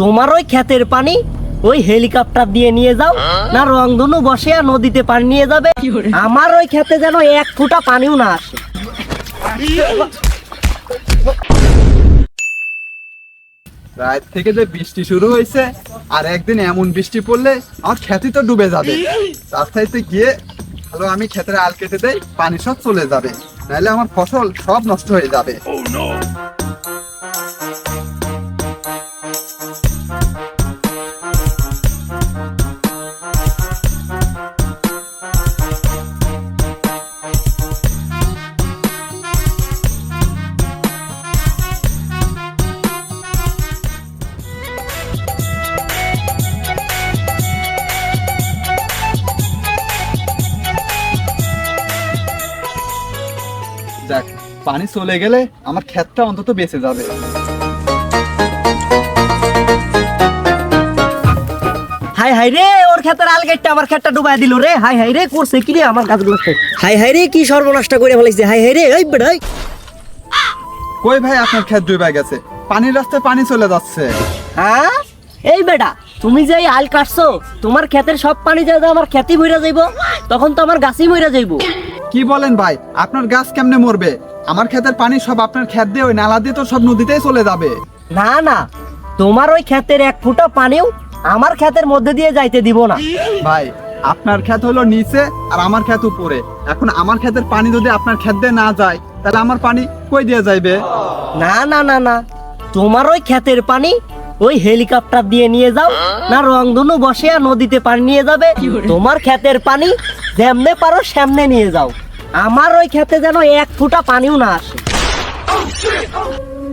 তোমার ওই ক্ষেতের পানি ওই হেলিকপ্টার দিয়ে নিয়ে যাও না রংধনু বসে আর নদীতে পানি নিয়ে যাবে। আমার ওই ক্ষেতে যেন এক ফুটা পানিও না আসে। রাত থেকে যে বৃষ্টি শুরু হয়েছে আর একদিন এমন বৃষ্টি পড়লে আমার খেতে তো ডুবে যাবে। চাইতে গিয়ে ভালো আমি ক্ষেতের আল কেটে দেই পানি সব চলে যাবে। নাহলে আমার ফসল সব নষ্ট হয়ে যাবে। পানি চলে গেলে আমার ক্ষেতটা অন্তত বেঁচে যাবে। হাই হাই রে ওর ক্ষেতের আল আমার ক্ষেতটা ডুবাই দিল রে। হাই হাই রে করছে কি রে আমার গাছগুলো হাই হাই রে কি সর্বনাশটা করে ফেলাইছে? হাই হাই রে বেড়াই কই ভাই আপনার ক্ষেত ডুবে গেছে? পানির রাস্তায় পানি চলে যাচ্ছে। হ্যাঁ? এই বেটা তুমি যে এই আল কাটছো তোমার ক্ষেতের সব পানি যাবে আমার খেতি মইরা যাইব তখন তো আমার গাছই মইরা যাইব। কি বলেন ভাই আপনার গাছ কেমনে মরবে? আমার ক্ষেতের পানি সব আপনার ক্ষেত দিয়ে ওই নালা দিয়ে তো সব নদীতেই চলে যাবে। না না তোমার ওই ক্ষেতের এক ফুটা পানিও আমার ক্ষেতের মধ্যে দিয়ে যাইতে দিব না। ভাই আপনার ক্ষেত হলো নিচে আর আমার ক্ষেত উপরে। এখন আমার ক্ষেতের পানি যদি আপনার ক্ষেত দিয়ে না যায় তাহলে আমার পানি কই দিয়ে যাইবে? না না না না তোমার ওই ক্ষেতের পানি ওই হেলিকপ্টার দিয়ে নিয়ে যাও না রংধনু বসে আর নদীতে পানি নিয়ে যাবে। তোমার ক্ষেতের পানি যেমনে পারো সামনে নিয়ে যাও। আমার ওই ক্ষেতে যেন এক ফুটা পানিও না আসে।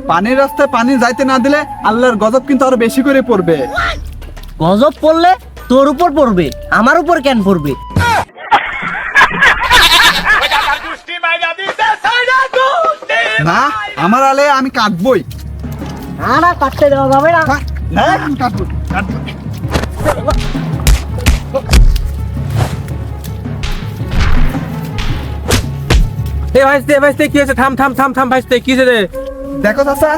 পানির রাস্তায় পানি যাইতে না দিলে আল্লাহর গজব কিন্তু আরও বেশি করে পড়বে। গজব পড়লে তোর উপর পড়বে আমার উপর কেন পড়বে? না আমার আলে আমি কাটবই। না না কাটতে দেওয়া যাবে না। আমি কাটবো, কাটবো। এ ভাইস্তে ভাইস্তে কি হয়েছে? থাম থাম থাম থাম ভাইস্তে কি হয়েছে রে? দেখো চাচা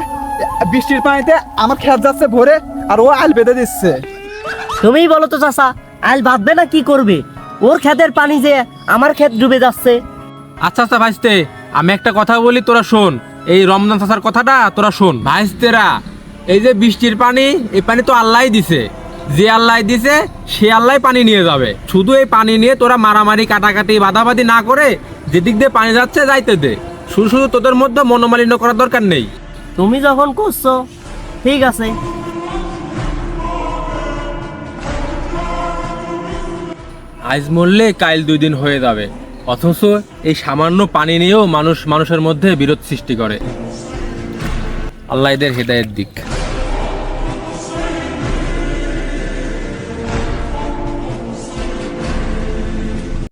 বৃষ্টির পানিতে আমার ক্ষেত যাচ্ছে ভরে আর ও আল বেঁধে দিচ্ছে। তুমিই বলো তো চাষা আজ বাঁধবে না কি করবে? ওর ক্ষেতের পানি যে আমার ক্ষেত ডুবে যাচ্ছে। আচ্ছা আচ্ছা ভাইস্তে আমি একটা কথা বলি তোরা শোন। এই রমজান চাষার কথাটা তোরা শোন। ভাইস্তেরা এই যে বৃষ্টির পানি এই পানি তো আল্লাহ দিছে। যে আল্লাহ দিছে সে আল্লাহ পানি নিয়ে যাবে। শুধু এই পানি নিয়ে তোরা মারামারি কাটাকাটি বাদাবাদি না করে যেদিক দিয়ে পানি যাচ্ছে যাইতে দে। শুধু শুধু তোদের মধ্যে মনোমালিন্য করার দরকার নেই। তুমি যখন করছ ঠিক আছে। আজ মরলে কাল দুই দিন হয়ে যাবে। অথচ এই সামান্য পানি নিয়েও মানুষ মানুষের মধ্যে বিরোধ সৃষ্টি করে। আল্লাহ এদের হেদায়ের দিক।